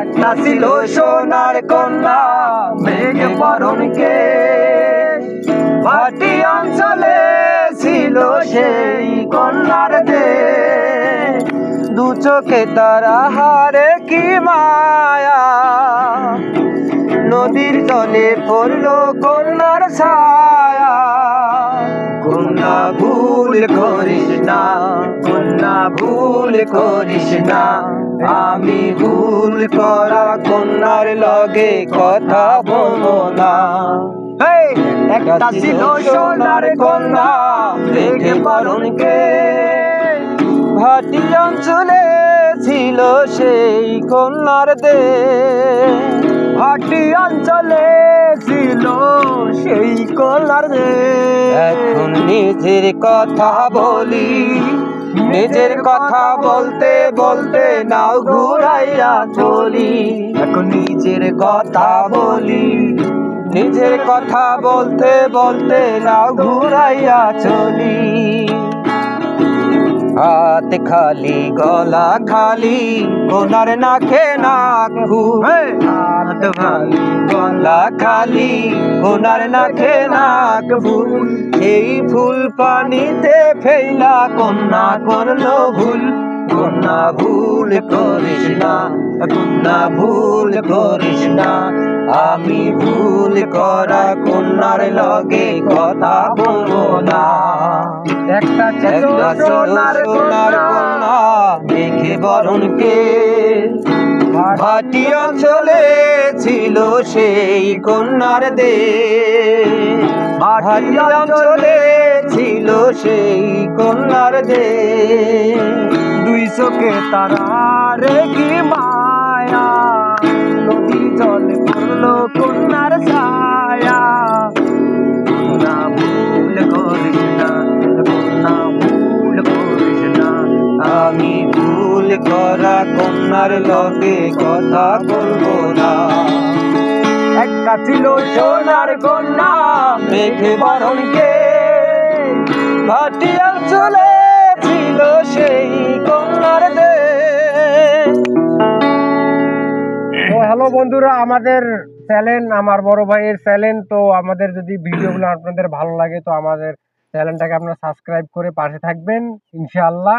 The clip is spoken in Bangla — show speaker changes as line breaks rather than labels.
একটা ছিল সোনার কন্যা, মেঘ বরণকে ভাটি অঞ্চলে ছিল সেই কন্যার দে দু চোখে তারা হারে কি মায়া। নদীর জলে পড়ল কন্যার ছায়া। কন্যা ভুল করিস না, কন্যা ভুল করিস না। আমি ভুল করা কন্যার লগে কথা বলব না। একটা ছিল সোনার কন্যা দেখে পারুনকে ভাটি অঞ্চলে ছিল সেই কন্যার দে ভাটি অঞ্চলে ছিল সেই কন্যার দে এখন নিজের কথা বলি নিজের কথা বলতে বলতে নাও ঘুরাইয়া চলি। এখন নিজের কথা বলি। নিজের কথা বলতে বলতে নাও ঘুরাইয়া চলি। হাত খালি, গলা খালি কোনার নাকে নাক খালি গলা খালি কোনার নাকে নাক ফুল এই ফুল পানিতে ফেলা কন্যা করল ভুল। কন্যা ভুল করিস না কন্যা ভুল করিস না। আমি ভুল করা কন্যার লগে কথা বলব না। একটা সোনার কন্যা। দেখে বরণকে ভাটি অঞ্চলে ছিল সেই কন্যার দে ভাটি অঞ্চলে ছিল সেই কন্যার দে দুই চোখে তারা রে কি মায়া, নদী জলে পড়ল কন্যার ছায়া। ভুল করিস আমি করা কন্যার লগে কথা বলব না। একটা ছিল সোনার কন্যা, মেঘে বরণকে ভাটি অঞ্চলে ছিল সেই কন্যার
হ্যালো বন্ধুরা, আমাদের চ্যানেল, আমার বড় ভাইয়ের চ্যানেল, তো আমাদের যদি ভিডিওগুলো আপনাদের ভালো লাগে, তো আমাদের চ্যানেলটাকে আপনারা সাবস্ক্রাইব করে পাশে থাকবেন, ইনশাআল্লাহ।